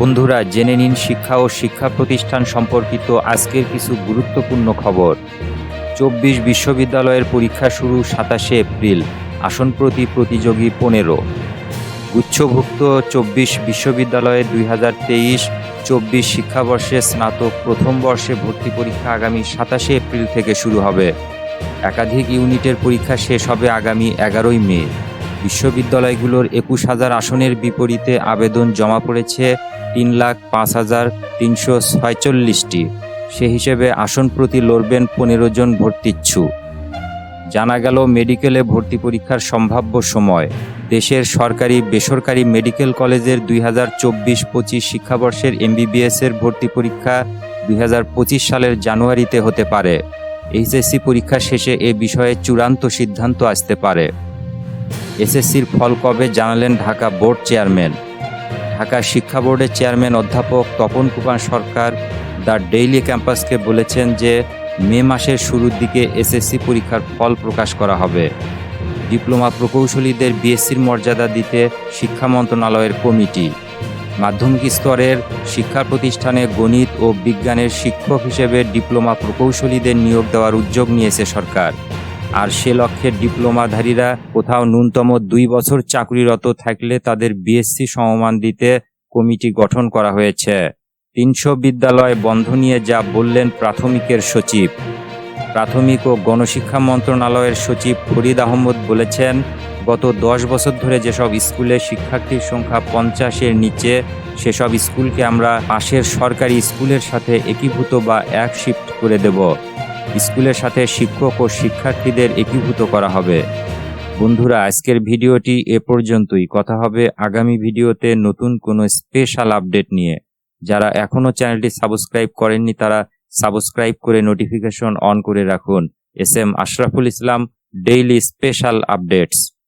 বন্ধুরা, জেনে নিন শিক্ষা ও শিক্ষা প্রতিষ্ঠান সম্পর্কিত আজকের কিছু গুরুত্বপূর্ণ খবর। চব্বিশ বিশ্ববিদ্যালয়ের পরীক্ষা শুরু সাতাশে এপ্রিল, আসন প্রতি প্রতিযোগী পনেরো। গুচ্ছভুক্ত চব্বিশ বিশ্ববিদ্যালয়ের দুই হাজার তেইশ, চব্বিশ শিক্ষাবর্ষে স্নাতক প্রথম বর্ষে ভর্তি পরীক্ষা আগামী সাতাশে এপ্রিল থেকে শুরু হবে। একাধিক ইউনিটের পরীক্ষা শেষ হবে আগামী এগারোই মে। বিশ্ববিদ্যালয়গুলোর একুশ হাজার আসনের বিপরীতে আবেদন জমা পড়েছে তিন লাখ পাঁচ হাজার তিনশো ছয়চল্লিশটি। সে হিসেবে আসন প্রতি লড়বেন পনেরো জন ভর্তিচ্ছু। জানা গেল মেডিকেলে ভর্তি পরীক্ষার সম্ভাব্য সময়। দেশের সরকারি বেসরকারি মেডিকেল কলেজের দুই হাজার চব্বিশ পঁচিশ শিক্ষাবর্ষের এমবিবিএস এর ভর্তি পরীক্ষা দুই হাজার পঁচিশ সালের জানুয়ারিতে হতে পারে। এইচএসসি পরীক্ষা শেষে এ বিষয়ে চূড়ান্ত সিদ্ধান্ত আসতে পারে। এসএসসির ফল কবে জানালেন ঢাকা বোর্ড চেয়ারম্যান। ঢাকা শিক্ষা বোর্ডের চেয়ারম্যান অধ্যাপক তপন কুমার সরকার দ্য ডেইলি ক্যাম্পাসকে বলেছেন যে মে মাসের শুরুর দিকে এসএসসি পরীক্ষার ফল প্রকাশ করা হবে। ডিপ্লোমা প্রকৌশলীদের বিএসসির মর্যাদা দিতে শিক্ষা মন্ত্রণালয়ের কমিটি। মাধ্যমিক স্তরের শিক্ষা প্রতিষ্ঠানে গণিত ও বিজ্ঞানের শিক্ষক হিসেবে ডিপ্লোমা প্রকৌশলীদের নিয়োগ দেওয়ার উদ্যোগ নিয়েছে সরকার। আর সে লক্ষ্যে ডিপ্লোমাধারীরা কোথাও ন্যূনতম দুই বছর চাকরিরত থাকলে তাদের বিএসসি সমমান দিতে কমিটি গঠন করা হয়েছে। তিনশো বিদ্যালয় বন্ধ নিয়ে যা বললেন প্রাথমিকের সচিব। প্রাথমিক ও গণশিক্ষা মন্ত্রণালয়ের সচিব ফরিদ আহমদ বলেছেন, গত দশ বছর ধরে যেসব স্কুলে শিক্ষার্থীর সংখ্যা পঞ্চাশের নিচে, সেসব স্কুলকে আমরা পাশের সরকারি স্কুলের সাথে একীভূত বা এক শিফট করে দেব। স্কুলের সাথে শিক্ষক ও শিক্ষার্থীদের একীভূত করা হবে। বন্ধুরা, আজকের ভিডিওটি এ পর্যন্তই। কথা হবে আগামী ভিডিওতে নতুন কোনো স্পেশাল আপডেট নিয়ে। যারা এখনও চ্যানেলটি সাবস্ক্রাইব করেননি, তারা সাবস্ক্রাইব করে নোটিফিকেশন অন করে রাখুন। S M Ashraful Islam daily special updates